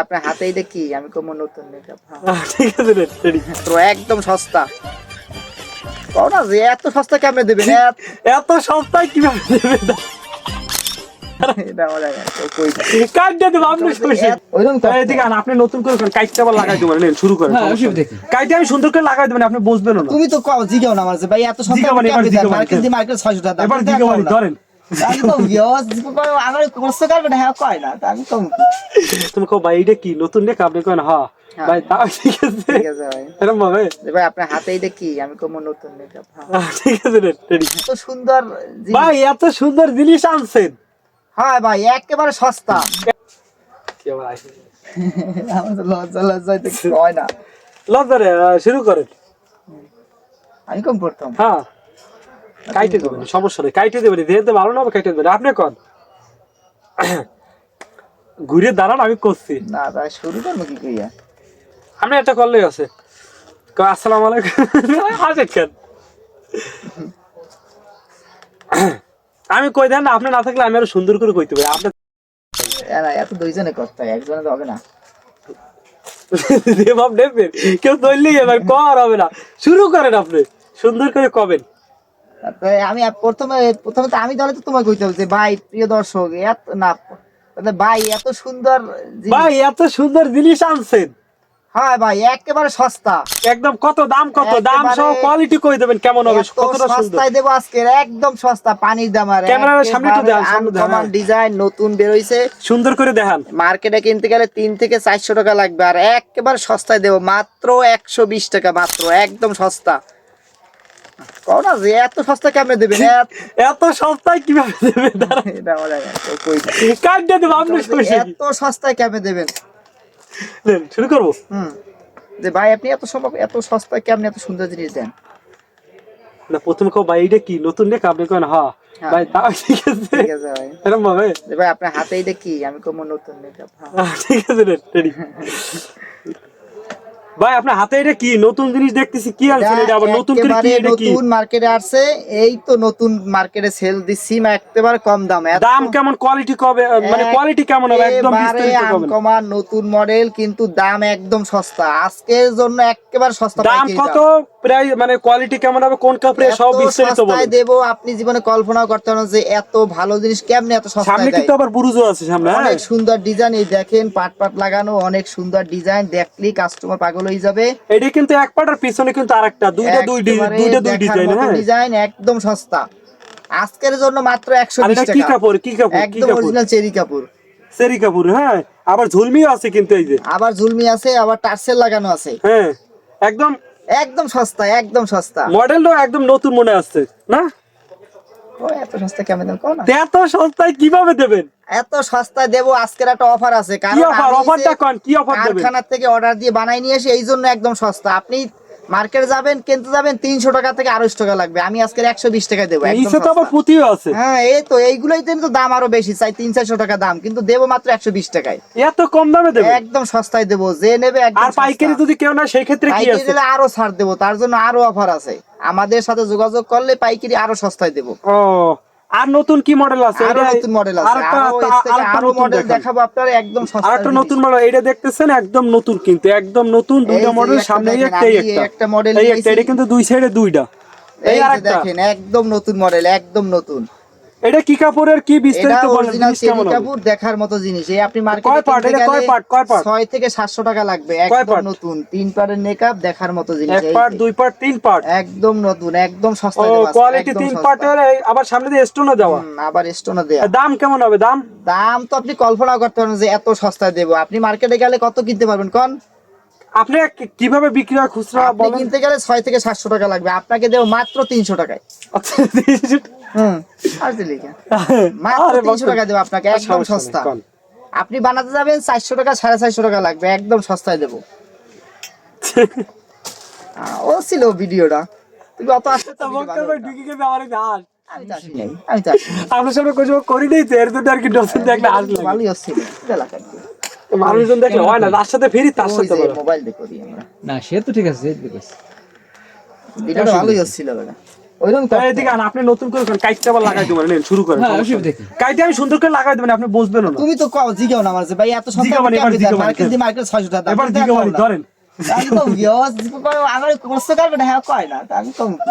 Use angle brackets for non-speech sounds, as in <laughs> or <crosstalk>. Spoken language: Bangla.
আপনার হাতে এটা কি? আমি কমো নতুন মেকআপ ঠিক আছে রেডি। তো একদম সস্তা। কও না যে এত সস্তা কেমনে দেবেন? এত- সস্তায় কীভাবে দেবে এটা আমার জায়গা তো কই কাট দিয়ে দেবো আপনি নতুন করে করেন কাইটটা আবার লাগাই দেবেন নেন শুরু করেন হ্যাঁ? কাইটে আমি সুন্দর করে লাগাই দেবেন আপনি বুঝবেন না। তুমি তো কও জিগাও না আমার ভাই এত সস্তা মার্কেট দিয়ে মার্কেট 600 টাকা এবার। ধরেন। হ্যাঁ তুমি কো ভাই এটা কি? নতুন আপনি কেন হ্যাঁ। হ্যাঁ। ভাই তাও ঠিক আছে। ঠিক আছে ভাই। এরকম ভাবে? ভাই আপনার হাতে এটা কি? আমি কমো নতুন মেকআপ ঠিক আছে রে এত সুন্দর জিনিস। ভাই এত সুন্দর জিনিস আনছেন। হ্যাঁ ভাই একেবারে সস্তা। কি? আমার লজ্জা লজ্জা হয় না। লজ্জারে আহ, শুরু করেন। আমি কম পড়তাম। হ্যাঁ। কাইটে দেবেন সমস্যা নেই। কাইটে দেবেন যেহেতু ভালো না কাইটে দেবেন। আপনি কন? ঘুরে দাঁড়ান আমি করছি। না ভাই শুরু করব কি কইয়া আপনি একটা করলেই আছে। আসসালামু আলাইকুম। <laughs> কেন? আমি কই দেন না আপনি না থাকলে আমি আরও সুন্দর করে কইতে পারি। আপনি এত দুইজনে করতে একজনে তো হবে না। <laughs> নেবেন। কেউ ধরলেই এবার কর হবে না। শুরু করেন আপনি। সুন্দর করে কবেন। আমি প্রথমে প্রথমে তো আমি তাহলে তো তোমাকে কইতে হবে যে ভাই প্রিয় দর্শক এত না তাহলে ভাই এত সুন্দর ভাই এত সুন্দর জিনিস আনছেন। হ্যাঁ ভাই একেবারে সস্তা। একদম কত দাম কত দাম সহ কোয়ালিটি কই দেবেন কেমন হবে কতটা সস্তায় দেবো আজকে একদম সস্তা পানির দাম আর ক্যামেরার সামনে একটু দেখান, সামনে দেখান। ডিজাইন নতুন বেরোইছে। সুন্দর করে দেখান। মার্কেটে কিনতে গেলে তিন থেকে চারশো টাকা লাগবে আর একেবারে সস্তায় দেবো মাত্র একশো বিশ টাকা মাত্র একদম সস্তা। যে এত সস্তা কেমনে দেবেন? এত- সস্তায় কীভাবে দেবেন? এটা আমার দেবো আপনি এত সস্তায় কেমনে দেবেন? শুরু করব। হুম। যে ভাই আপনি এত সম্ভব এত সস্তায় কেমনে এত সুন্দর জিনিস দেন? না প্রথমে ভাই এটা কি? নতুন রেখা আপনি কেন হ্যাঁ। হ্যাঁ। ভাই তাও ঠিক আছে। ঠিক আছে ভাই। এরকম ভাবে? ভাই আপনার হাতে এটা কি? আমি কমো নতুন মেকআপ ঠিক আছে রেডি <laughs> ভাই আপনার হাতে এটা কি? নতুন জিনিস দেখতেছি কি আনছেন এটা? আবার নতুন করে কি এটা কি? নতুন মার্কেটে আসছে। এই তো নতুন মার্কেটে সেল দিচ্ছি একেবারে কম দাম। দাম কেমন? কোয়ালিটি কবে? মানে কোয়ালিটি কেমন হবে? একদম বিস্তারিত কবে? কমার নতুন মডেল কিন্তু দাম একদম সস্তা। আজকের জন্য একেবারে সস্তা দাম। কত? প্রায় মানে কোয়ালিটি কেমন হবে কোন কাপড়ে সব বিস্তারিত দেবো আপনি জীবনে কল্পনা করতে পারেন যে এত ভালো জিনিস কেমনে এত সস্তায় দেয়। কিন্তু আবার বুরুজও আছে সামনে হ্যাঁ। অনেক সুন্দর ডিজাইন এই দেখেন পাট পাট লাগানো অনেক সুন্দর ডিজাইন দেখলেই কাস্টমার পাগল হয়ে যাবে। এটা কিন্তু এক পাটার পিছনে কিন্তু আরেকটা দুইটা দুই দুইটা দুই ডিজাইন হ্যাঁ। ডিজাইন একদম সস্তা। আজকের জন্য মাত্র একশো আর বিশ এটা কি কাপড় কি কাপড় একদম অরিজিনাল চেরি কাপড়। সেরি কাপড় হ্যাঁ। আবার ঝুলমিও আছে কিন্তু এই যে। আবার ঝুলমি আছে আবার টার্সেল লাগানো আছে। হ্যাঁ। একদম একদম সস্তা একদম সস্তা। মডেলটাও একদম নতুন মনে আসছে না? এত সস্তা কেমন এত সস্তায় কীভাবে দেবেন? এত সস্তায় দেবো আজকের একটা অফার আছে। কারণ অফারটা কোন? কি অফার দেবেন? কারখানার থেকে অর্ডার দিয়ে বানাই নিয়ে এসে এই জন্য একদম সস্তা। আপনি মার্কেটে যাবেন কিনতে যাবেন তিনশো টাকা থেকে আড়াইশো টাকা লাগবে। আমি আজকে একশো বিশ টাকা দেবো নিচে তো আবার। পুঁতিও আছে। হ্যাঁ এই তো এইগুলোই তো দাম আরও বেশি চাই তিন চারশো টাকা দাম কিন্তু দেবো মাত্র একশো বিশ টাকায়। এত কম দামে দেবেন একদম সস্তায় দেবো যে নেবে আর পাইকারি। যদি কেউ না সেই ক্ষেত্রে কি আছে? আরও ছাড় দেবো তার জন্য আরও অফার আছে। আমাদের সাথে যোগাযোগ করলে পাইকারি আরও সস্তায় দেবো। ও আর নতুন কি মডেল আছে? আরও নতুন মডেল আছে। আরও মডেল। দেখাবো আপনারা একদম আর সস্তা একটা নতুন মডেল এটা দেখতেছেন? একদম নতুন কিন্তু একদম নতুন দুইটা মডেল সামনে একটা একটা। মডেল এই একটা এটা কিন্তু দুই সাইডে দুইটা। এই দেখেন একদম নতুন মডেল একদম নতুন। এটা কি কাপড়ের কি বিস্তারিত বলেন জিনিস কেমন কাপড় দেখার মতো জিনিস। এই আপনি কয় মার্কেটে part? এটা কয় part? কয় part? 6 থেকে 700 টাকা লাগবে একদম নতুন। তিন পারের মেকআপ দেখার মতো জিনিস এক পার্ট দুই পার্ট তিন পার্ট একদম নতুন একদম সস্তা দেব কোয়ালিটি তিন। পার্ট হলে আবার সামনে দিয়ে স্টোনও দেওয়া। আবার স্টোনা দেয়া দাম কেমন হবে? দাম? দাম তো আপনি কল্পনা করতে পারেন যে এত সস্তায় দেবো। আপনি মার্কেটে গেলে কত কিনতে পারবেন কোন? আপনি কি- কীভাবে বিক্রি হয় খুচরা বলেন? কিনতে গেলে ছয় থেকে সাতশো টাকা লাগবে। আপনাকে দেবো মাত্র তিনশো টাকায়। আচ্ছা। টাকা। দেবো আপনাকে একদম সস্তা। কন। আপনি বানাতে যাবেন চারশো টাকা সাড়ে চারশো টাকা লাগবে একদম সস্তায় দেবো। ও ছিল ভিডিওটা। তুমি অত আসতে। আপনার সামনে করি নেই তো এর জন্য আর কি নতুন দেখলে আসলে ভালোই এলাকায় মানুষজন দেখলে হয় না তার সাথে ফিরি তার সাথে মোবাইল দেখো দিই আমরা না সে তো ঠিক আছে ঠিক ভালোই হচ্ছিল বেটা আপনি নতুন করে করেন, কাইটটা আবার লাগাই দেবেন নেন শুরু করেন হ্যাঁ? কাইটে আমি সুন্দর করে লাগাই দেবেন আপনি বুঝবেন না তুমি তো কও জিগাও না আমার ভাই এত মানে। মার্কেট দিয়ে মার্কেট 600 টাকা এবার তুমি দিকে দেখাও না। ধরেন আমি কম কি, আমার কষ্ট করবে না, হ্যাঁ কয় না, আমি কম কি।